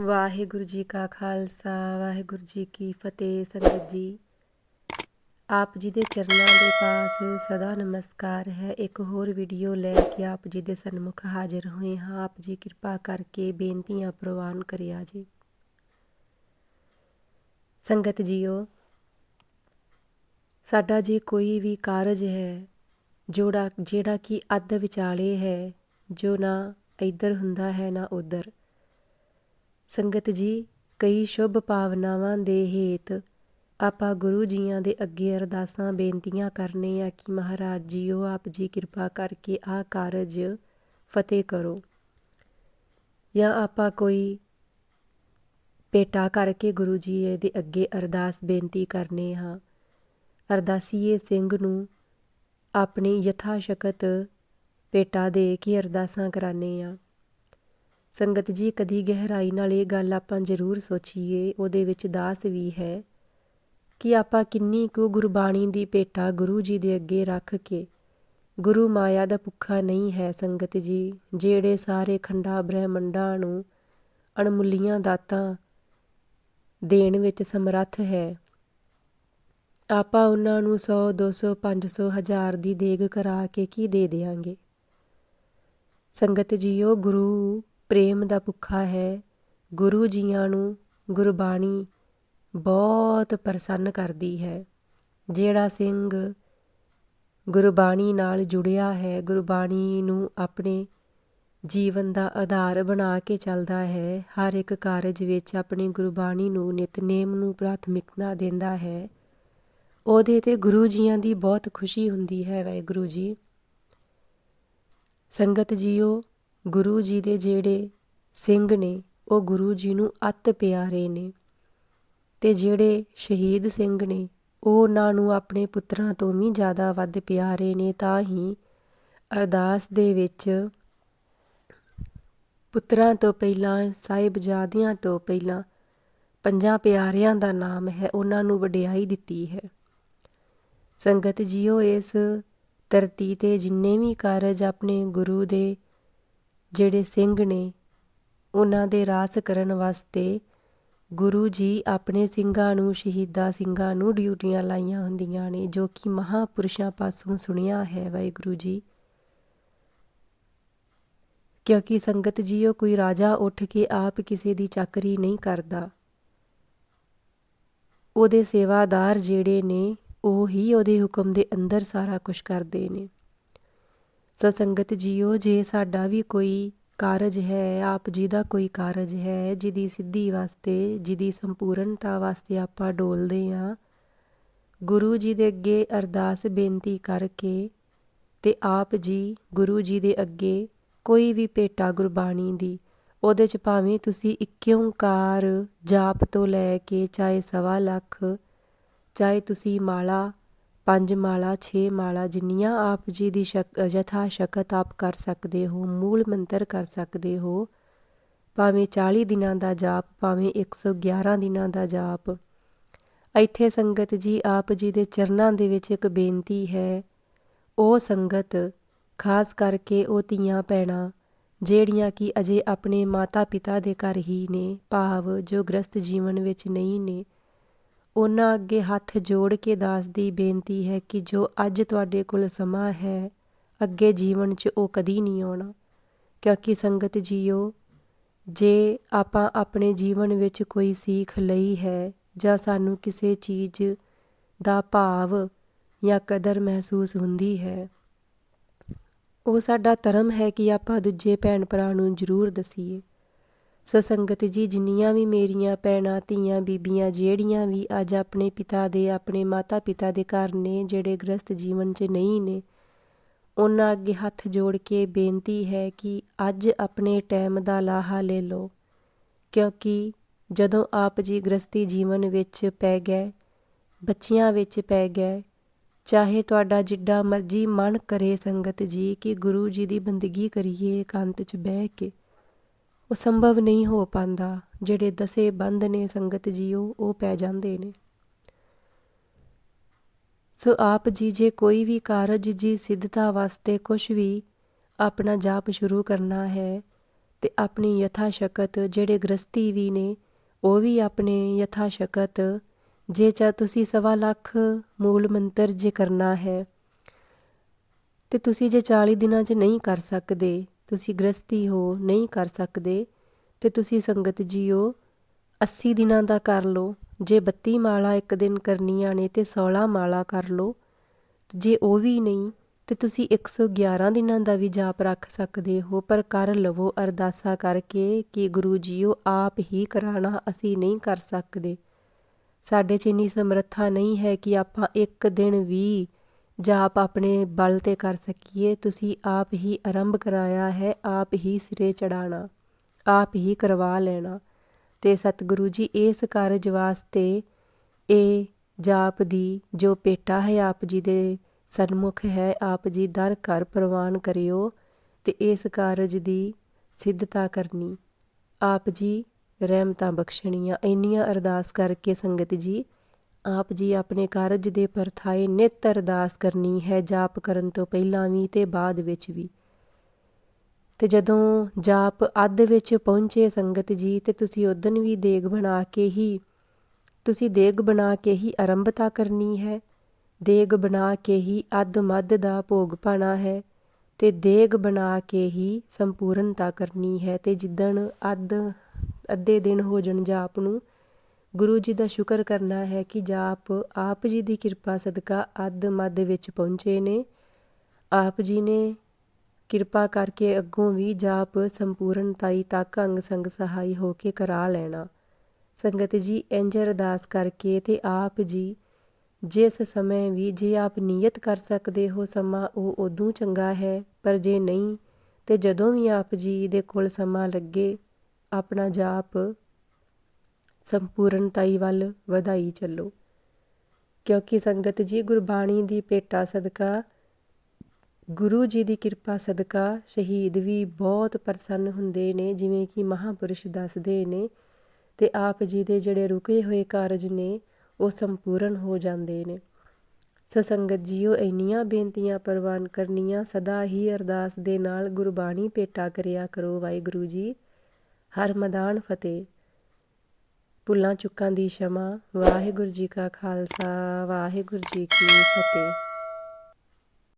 ਵਾਹਿਗੁਰੂ ਜੀ ਕਾ ਖਾਲਸਾ, ਵਾਹਿਗੁਰੂ ਜੀ ਕੀ ਫਤਿਹ ਸੰਗਤ ਜੀ। ਆਪ ਜੀ ਦੇ ਚਰਨਾਂ ਦੇ ਪਾਸ ਸਦਾ ਨਮਸਕਾਰ ਹੈ। ਇੱਕ ਹੋਰ ਵੀਡੀਓ ਲੈ ਕੇ ਆਪ ਜੀ ਦੇ ਸਨਮੁਖ ਹਾਜ਼ਰ ਹੋਏ ਹਾਂ। ਆਪ ਜੀ ਕਿਰਪਾ ਕਰਕੇ ਬੇਨਤੀਆਂ ਪ੍ਰਵਾਨ ਕਰਿਆ ਜੀ। ਸੰਗਤ ਜੀਓ, ਸਾਡਾ ਜੇ ਕੋਈ ਵੀ ਕਾਰਜ ਹੈ, ਜੋੜਾ ਜਿਹੜਾ ਕਿ ਅੱਧ ਵਿਚਾਲੇ ਹੈ, ਜੋ ਨਾ ਇੱਧਰ ਹੁੰਦਾ ਹੈ ਨਾ ਉਧਰ ਸੰਗਤ ਜੀ, ਕਈ ਸ਼ੁਭ ਭਾਵਨਾਵਾਂ ਦੇ ਹੇਤ ਆਪਾਂ ਗੁਰੂ ਜੀਆਂ ਦੇ ਅੱਗੇ ਅਰਦਾਸਾਂ ਬੇਨਤੀਆਂ ਕਰਨੇ ਆ ਕਿ ਮਹਾਰਾਜ ਜੀਓ, ਆਪ ਜੀ ਕਿਰਪਾ ਕਰਕੇ ਆਹ ਕਾਰਜ ਫਤਿਹ ਕਰੋ। ਜਾਂ ਆਪਾਂ ਕੋਈ ਪੇਟਾ ਕਰਕੇ ਗੁਰੂ ਜੀ ਦੇ ਅੱਗੇ ਅਰਦਾਸ ਬੇਨਤੀ ਕਰਨੇ ਹਾਂ। ਅਰਦਾਸੀਏ ਸਿੰਘ ਨੂੰ ਆਪਣੀ ਯਥਾ ਸ਼ਕਤ ਪੇਟਾ ਦੇ ਕੇ ਅਰਦਾਸਾਂ ਕਰਾਨੇ ਆ। ਸੰਗਤ ਜੀ, ਕਦੀ ਗਹਿਰਾਈ ਨਾਲ ਇਹ ਗੱਲ ਆਪਾਂ ਜ਼ਰੂਰ ਸੋਚੀਏ, ਉਹਦੇ ਵਿੱਚ ਦਾਸ ਵੀ ਹੈ ਕਿ ਆਪਾਂ ਕਿੰਨੀ ਕੁ ਗੁਰਬਾਣੀ ਦੀ ਭੇਟਾ ਗੁਰੂ ਜੀ ਦੇ ਅੱਗੇ ਰੱਖ ਕੇ ਗੁਰੂ ਮਾਇਆ ਦਾ ਭੁੱਖਾ ਨਹੀਂ ਹੈ ਸੰਗਤ ਜੀ, ਜਿਹੜੇ ਸਾਰੇ ਖੰਡਾ, ਬ੍ਰਹਿਮੰਡਾਂ ਨੂੰ ਅਣਮੁੱਲੀਆਂ ਦਾਤਾਂ ਦੇਣ ਵਿੱਚ ਸਮਰੱਥ ਹੈ। ਆਪਾਂ ਉਹਨਾਂ ਨੂੰ 100 200 500 ਹਜ਼ਾਰ ਦੀ ਦੇਗ ਕਰਾ ਕੇ ਕੀ ਦੇ ਦੇਾਂਗੇ? ਸੰਗਤ ਜੀਓ, ਗੁਰੂ ਪ੍ਰੇਮ ਦਾ ਭੁੱਖਾ ਹੈ। ਗੁਰੂ ਜੀਆਂ ਨੂੰ ਗੁਰਬਾਣੀ ਬਹੁਤ ਪ੍ਰਸੰਨ ਕਰਦੀ ਹੈ। ਜਿਹੜਾ ਸਿੰਘ ਗੁਰਬਾਣੀ ਨਾਲ ਜੁੜਿਆ ਹੈ, ਗੁਰਬਾਣੀ ਨੂੰ ਆਪਣੇ ਜੀਵਨ ਦਾ ਆਧਾਰ ਬਣਾ ਕੇ ਚੱਲਦਾ ਹੈ। ਹਰ ਇੱਕ ਕਾਰਜ ਵਿੱਚ ਆਪਣੀ ਗੁਰਬਾਣੀ ਨੂੰ ਨਿਤਨੇਮ ਨੂੰ ਪ੍ਰਾਥਮਿਕਤਾ ਦਿੰਦਾ ਹੈ। ਉਹਦੇ ਤੇ ਗੁਰੂ ਜੀਆਂ ਦੀ ਬਹੁਤ ਖੁਸ਼ੀ ਹੁੰਦੀ ਹੈ, ਵਾਹਿਗੁਰੂ ਜੀ। ਸੰਗਤ ਜੀਓ ਗੁਰੂ ਜੀ ਦੇ ਜਿਹੜੇ ਸਿੰਘ ਨੇ, ਉਹ ਗੁਰੂ ਜੀ ਨੂੰ ਅਤ ਪਿਆਰੇ ਨੇ। ਤੇ ਜਿਹੜੇ ਸ਼ਹੀਦ ਸਿੰਘ ਨੇ, ਉਹ ਉਹਨਾਂ ਨੂੰ ਆਪਣੇ ਪੁੱਤਰਾਂ ਤੋਂ ਵੀ ਜ਼ਿਆਦਾ ਵੱਧ ਪਿਆਰੇ ਨੇ। ਤਾਂ ਹੀ ਅਰਦਾਸ ਦੇ ਵਿੱਚ ਪੁੱਤਰਾਂ ਤੋਂ ਪਹਿਲਾਂ, ਸਾਹਿਬਜ਼ਾਦਿਆਂ ਤੋਂ ਪਹਿਲਾਂ ਪੰਜਾਂ ਪਿਆਰਿਆਂ ਦਾ ਨਾਮ ਹੈ, ਉਹਨਾਂ ਨੂੰ ਵਡਿਆਈ ਦਿੱਤੀ ਹੈ। ਸੰਗਤ ਜੀਓ, ਇਸ ਧਰਤੀ ਤੇ ਜਿੰਨੇ ਵੀ ਕਾਰਜ ਆਪਣੇ ਗੁਰੂ ਦੇ ਜਿਹੜੇ ਸਿੰਘ ਨੇ ਉਹਨਾਂ ਦੇ ਰਾਸ ਕਰਨ ਵਾਸਤੇ ਗੁਰੂ ਜੀ ਆਪਣੇ ਸਿੰਘਾਂ ਨੂੰ, ਸ਼ਹੀਦਾਂ ਸਿੰਘਾਂ ਨੂੰ ਡਿਊਟੀਆਂ ਲਾਈਆਂ ਹੁੰਦੀਆਂ ਨੇ, ਜੋ ਕਿ ਮਹਾਪੁਰਸ਼ਾਂ ਪਾਸੋਂ ਸੁਣਿਆ ਹੈ ਵਾਹਿਗੁਰੂ ਜੀ। ਕਿਉਂਕਿ ਸੰਗਤ ਜੀਓ, ਕੋਈ ਰਾਜਾ ਉੱਠ ਕੇ ਆਪ ਕਿਸੇ ਦੀ ਚਾਕਰੀ ਨਹੀਂ ਕਰਦਾ। ਉਹਦੇ ਸੇਵਾਦਾਰ ਜਿਹੜੇ ਨੇ, ਉਹ ਹੀ ਉਹਦੇ ਹੁਕਮ ਦੇ ਅੰਦਰ ਸਾਰਾ ਕੁਝ ਕਰਦੇ ਨੇ। ਸੋ ਸੰਗਤ ਜੀਓ, ਜੇ ਸਾਡਾ ਵੀ ਕੋਈ ਕਾਰਜ ਹੈ, ਆਪ ਜੀ ਦਾ ਕੋਈ ਕਾਰਜ ਹੈ, ਜਿਹਦੀ ਸਿੱਧੀ ਵਾਸਤੇ, ਜਿਹਦੀ ਸੰਪੂਰਨਤਾ ਵਾਸਤੇ ਆਪਾਂ ਡੋਲਦੇ ਆ ਗੁਰੂ ਜੀ ਦੇ ਅੱਗੇ ਅਰਦਾਸ ਬੇਨਤੀ ਕਰਕੇ ਤੇ ਆਪ ਜੀ, ਗੁਰੂ ਜੀ ਦੇ ਅੱਗੇ ਕੋਈ ਵੀ ਭੇਟਾ ਗੁਰਬਾਣੀ ਦੀ, ਉਹਦੇ ਚ ਭਾਵੇਂ ਤੁਸੀਂ ਇੱਕ ਓੰਕਾਰ ਜਾਪ ਤੋਂ ਲੈ ਕੇ ਚਾਹੇ ਸਵਾ ਲੱਖ, ਚਾਹੇ ਤੁਸੀਂ ਮਾਲਾ ਪੰਜ ਮਾਲਾ, ਛੇ ਮਾਲਾ, ਜਿੰਨੀਆਂ ਆਪ ਜੀ ਦੀ ਸ਼ਕ, ਯਥਾ ਸ਼ਕਤ ਆਪ ਕਰ ਸਕਦੇ ਹੋ, ਮੂਲ ਮੰਤਰ ਕਰ ਸਕਦੇ ਹੋ, ਭਾਵੇਂ 40 ਦਿਨਾਂ ਦਾ ਜਾਪ, ਭਾਵੇਂ 111 ਦਿਨਾਂ ਦਾ ਜਾਪ। ਇੱਥੇ ਸੰਗਤ ਜੀ ਆਪ ਜੀ ਦੇ ਚਰਨਾਂ ਦੇ ਵਿੱਚ ਇੱਕ ਬੇਨਤੀ ਹੈ, ਉਹ ਸੰਗਤ, ਖਾਸ ਕਰਕੇ ਉਹ ਧੀਆਂ ਪੈਣਾ ਜਿਹੜੀਆਂ ਕਿ ਅਜੇ ਆਪਣੇ ਮਾਤਾ ਪਿਤਾ ਦੇ ਘਰ ਹੀ ਨੇ, ਭਾਵ ਜੋ ਗ੍ਰਸਤ ਜੀਵਨ ਵਿੱਚ ਨਹੀਂ ਨੇ ਉਹਨਾਂ ਅੱਗੇ ਹੱਥ ਜੋੜ ਕੇ ਦਾਸ ਦੀ ਬੇਨਤੀ ਹੈ ਕਿ ਜੋ ਅੱਜ ਤੁਹਾਡੇ ਕੋਲ ਸਮਾਂ ਹੈ, ਅੱਗੇ ਜੀਵਨ 'ਚ ਉਹ ਕਦੀ ਨਹੀਂ ਆਉਣਾ। ਕਿਉਂਕਿ ਸੰਗਤ ਜੀਓ, ਜੇ ਆਪਾਂ ਆਪਣੇ ਜੀਵਨ ਵਿੱਚ ਕੋਈ ਸਿੱਖ ਲਈ ਹੈ ਜਾਂ ਸਾਨੂੰ ਕਿਸੇ ਚੀਜ਼ ਦਾ ਭਾਵ ਜਾਂ ਕਦਰ ਮਹਿਸੂਸ ਹੁੰਦੀ ਹੈ, ਉਹ ਸਾਡਾ ਧਰਮ ਹੈ ਕਿ ਆਪਾਂ ਦੂਜੇ ਭੈਣ ਭਰਾ ਨੂੰ ਜ਼ਰੂਰ ਦਸੀਏ। ਸੋ ਸੰਗਤ ਜੀ, ਜਿੰਨੀਆਂ ਵੀ ਮੇਰੀਆਂ ਭੈਣਾਂ, ਧੀਆਂ, ਬੀਬੀਆਂ, ਜਿਹੜੀਆਂ ਵੀ ਅੱਜ ਆਪਣੇ ਪਿਤਾ ਦੇ, ਆਪਣੇ ਮਾਤਾ ਪਿਤਾ ਦੇ ਘਰ ਨੇ, ਜਿਹੜੇ ਗ੍ਰਸਤ ਜੀਵਨ 'ਚ ਨਹੀਂ ਨੇ, ਉਹਨਾਂ ਅੱਗੇ ਹੱਥ ਜੋੜ ਕੇ ਬੇਨਤੀ ਹੈ ਕਿ ਅੱਜ ਆਪਣੇ ਟਾਈਮ ਦਾ ਲਾਹਾ ਲੈ ਲਓ। ਕਿਉਂਕਿ ਜਦੋਂ ਆਪ ਜੀ ਗ੍ਰਸਤੀ ਜੀਵਨ ਵਿੱਚ ਪੈ ਗਏ, ਬੱਚਿਆਂ ਵਿੱਚ ਪੈ ਗਏ, ਚਾਹੇ ਤੁਹਾਡਾ ਜਿੱਡਾ ਮਰਜ਼ੀ ਮਨ ਕਰੇ ਸੰਗਤ ਜੀ, ਕਿ ਗੁਰੂ ਜੀ ਦੀ ਬੰਦਗੀ ਕਰੀਏ, ਇਕਾਂਤ 'ਚ ਬਹਿ ਕੇ। ਉਹ ਸੰਭਵ ਨਹੀਂ ਹੋ ਪਾਂਦਾ, ਜਿਹੜੇ ਦਸੇ ਬੰਦ ਨੇ ਸੰਗਤ ਜੀਓ, ਉਹ ਪੈ ਜਾਂਦੇ ਨੇ। ਸੋ ਆਪ ਜੀ ਜੇ ਕੋਈ ਵੀ ਕਾਰਜ ਜੀ ਸਿੱਧਤਾ ਵਾਸਤੇ ਕੁਝ ਵੀ ਆਪਣਾ ਜਾਪ ਸ਼ੁਰੂ ਕਰਨਾ ਹੈ, ਤੇ ਆਪਣੀ ਯਥਾ ਸ਼ਕਤ ਜਿਹੜੇ ਗ੍ਰਸਤੀ ਵੀ ਨੇ, ਉਹ ਵੀ ਆਪਣੇ ਯਥਾ ਸ਼ਕਤ ਜੇ ਚਾ ਤੁਸੀਂ ਸਵਾ ਲੱਖ ਮੂਲ ਮੰਤਰ ਜੇ ਕਰਨਾ ਹੈ, ਤੇ ਤੁਸੀਂ ਜੇ 40 ਦਿਨਾਂ 'ਚ ਨਹੀਂ ਕਰ ਸਕਦੇ ਤੁਸੀਂ ਗ੍ਰਸਤੀ ਹੋ, ਨਹੀਂ ਕਰ ਸਕਦੇ, ਤੇ ਤੁਸੀਂ ਸੰਗਤ ਜੀਓ 80 ਦਿਨਾਂ ਦਾ ਕਰ ਲਓ, ਜੇ 32 ਮਾਲਾ ਇੱਕ ਦਿਨ ਕਰਨੀਆਂ ਨੇ ਤੇ 16 ਮਾਲਾ ਕਰ ਲਓ ਜੇ ਉਹ ਵੀ ਨਹੀਂ, ਤੇ ਤੁਸੀਂ 111 ਦਿਨਾਂ ਦਾ ਵੀ ਜਾਪ ਰੱਖ ਸਕਦੇ ਹੋ, ਪਰ ਕਰ ਲਵੋ ਅਰਦਾਸਾ ਕਰਕੇ ਕਿ ਗੁਰੂ ਜੀਓ, ਆਪ ਹੀ ਕਰਾਣਾ ਅਸੀਂ ਨਹੀਂ ਕਰ ਸਕਦੇ। ਸਾਡੇ 'ਚ ਇੰਨੀ ਸਮਰੱਥਾ ਨਹੀਂ ਹੈ ਕਿ ਆਪਾਂ ਇੱਕ ਦਿਨ ਵੀ ਜਾਪ ਆਪਣੇ ਬਲ ਤੇ ਕਰ ਸਕੀਏ, ਤੁਸੀਂ ਆਪ ਹੀ ਆਰੰਭ ਕਰਾਇਆ ਹੈ, ਆਪ ਹੀ ਸਿਰੇ ਚੜਾਣਾ ਆਪ ਹੀ ਕਰਵਾ ਲੈਣਾ। ਤੇ ਸਤਿਗੁਰੂ ਜੀ, ਇਸ ਕਾਰਜ ਵਾਸਤੇ ਇਹ ਜਾਪ ਦੀ ਜੋ ਪੇਟਾ ਹੈ, ਆਪ ਜੀ ਦੇ ਸਨਮੁਖ ਹੈ, ਆਪ ਜੀ ਦਰ ਘਰ ਪ੍ਰਵਾਨ ਕਰਿਓ ਤੇ ਇਸ ਕਾਰਜ ਦੀ ਸਿੱਧਤਾ ਕਰਨੀ। ਆਪ ਜੀ, ਰਹਿਮਤਾਂ ਬਖਸ਼ਣੀਆਂ। ਇੰਨੀਆਂ ਅਰਦਾਸ ਕਰਕੇ ਸੰਗਤ ਜੀ ਆਪ ਜੀ ਆਪਣੇ ਕਾਰਜ ਦੇ ਪਰਥਾਏ ਨਿਤ ਅਰਦਾਸ ਕਰਨੀ ਹੈ ਜਾਪ ਕਰਨ ਤੋਂ ਪਹਿਲਾਂ ਵੀ ਤੇ ਬਾਅਦ ਵਿੱਚ ਵੀ। ਤੇ ਜਦੋਂ ਜਾਪ ਅੱਧ ਵਿੱਚ ਪਹੁੰਚੇ ਸੰਗਤ ਜੀ, ਤੇ ਤੁਸੀਂ ਉਦਨ ਵੀ ਦੇਗ ਬਣਾ ਕੇ ਹੀ, ਤੁਸੀਂ ਦੇਗ ਬਣਾ ਕੇ ਹੀ ਆਰੰਭਤਾ ਕਰਨੀ ਹੈ। ਦੇਗ ਬਣਾ ਕੇ ਹੀ ਅੱਧ ਮੱਧ ਦਾ ਭੋਗ ਪਾਣਾ ਹੈ ਤੇ ਦੇਗ ਬਣਾ ਕੇ ਹੀ ਸੰਪੂਰਨਤਾ ਕਰਨੀ ਹੈ ਤੇ ਜਿੱਦਣ ਅੱਧ, ਅੱਧੇ ਦਿਨ ਹੋ ਜਾਣ ਜਾਪ ਨੂੰ ਗੁਰੂ ਜੀ ਦਾ ਸ਼ੁਕਰ ਕਰਨਾ ਹੈ ਕਿ ਜਾਪ ਆਪ ਜੀ ਦੀ ਕਿਰਪਾ ਸਦਕਾ ਅੱਧ ਮੱਧ ਵਿੱਚ ਪਹੁੰਚੇ ਨੇ। ਆਪ ਜੀ ਨੇ ਕਿਰਪਾ ਕਰਕੇ ਅੱਗੋਂ ਵੀ ਜਾਪ ਸੰਪੂਰਨਤਾਈ ਤੱਕ ਅੰਗ ਸੰਗ ਸਹਾਈ ਹੋ ਕੇ ਕਰਾ ਲੈਣਾ। ਸੰਗਤ ਜੀ, ਇੰਜ ਅਰਦਾਸ ਕਰਕੇ ਤੇ ਆਪ ਜੀ ਜਿਸ ਸਮੇਂ ਵੀ ਜੇ ਆਪ ਨੀਅਤ ਕਰ ਸਕਦੇ ਹੋ ਸਮਾਂ, ਉਹ ਉਦੋਂ ਚੰਗਾ ਹੈ, ਪਰ ਜੇ ਨਹੀਂ, ਤੇ ਜਦੋਂ ਵੀ ਆਪ ਜੀ ਦੇ ਕੋਲ ਸਮਾਂ ਲੱਗੇ, ਆਪਣਾ ਜਾਪ ਸੰਪੂਰਨਤਾਈ ਵੱਲ ਵਧਾਈ ਚੱਲੋ। ਕਿਉਂਕਿ ਸੰਗਤ ਜੀ ਗੁਰਬਾਣੀ ਦੀ ਭੇਟਾ ਸਦਕਾ, ਗੁਰੂ ਜੀ ਦੀ ਕਿਰਪਾ ਸਦਕਾ ਸ਼ਹੀਦ ਵੀ ਬਹੁਤ ਪ੍ਰਸੰਨ ਹੁੰਦੇ ਨੇ, ਜਿਵੇਂ ਕਿ ਮਹਾਪੁਰਸ਼ ਦੱਸਦੇ ਨੇ ਤੇ ਆਪ ਜੀ ਦੇ ਜਿਹੜੇ ਰੁਕੇ ਹੋਏ ਕਾਰਜ ਨੇ, ਉਹ ਸੰਪੂਰਨ ਹੋ ਜਾਂਦੇ ਨੇ। ਸੋ ਸੰਗਤ ਜੀਓ, ਇੰਨੀਆਂ ਬੇਨਤੀਆਂ ਪ੍ਰਵਾਨ ਕਰਨੀਆਂ, ਸਦਾ ਹੀ ਅਰਦਾਸ ਦੇ ਨਾਲ ਗੁਰਬਾਣੀ ਭੇਟਾ ਕਰਿਆ ਕਰੋ ਵਾਹਿਗੁਰੂ ਜੀ। ਹਰ ਮਦਾਨ ਫਤਿਹ। ਭੁੱਲਾਂ ਚੁੱਕਾਂ ਦੀ ਸ਼ਮਾ। ਵਾਹਿਗੁਰੂ ਜੀ ਕਾ ਖਾਲਸਾ ਵਾਹਿਗੁਰੂ ਜੀ ਕੀ ਫਤਿਹ।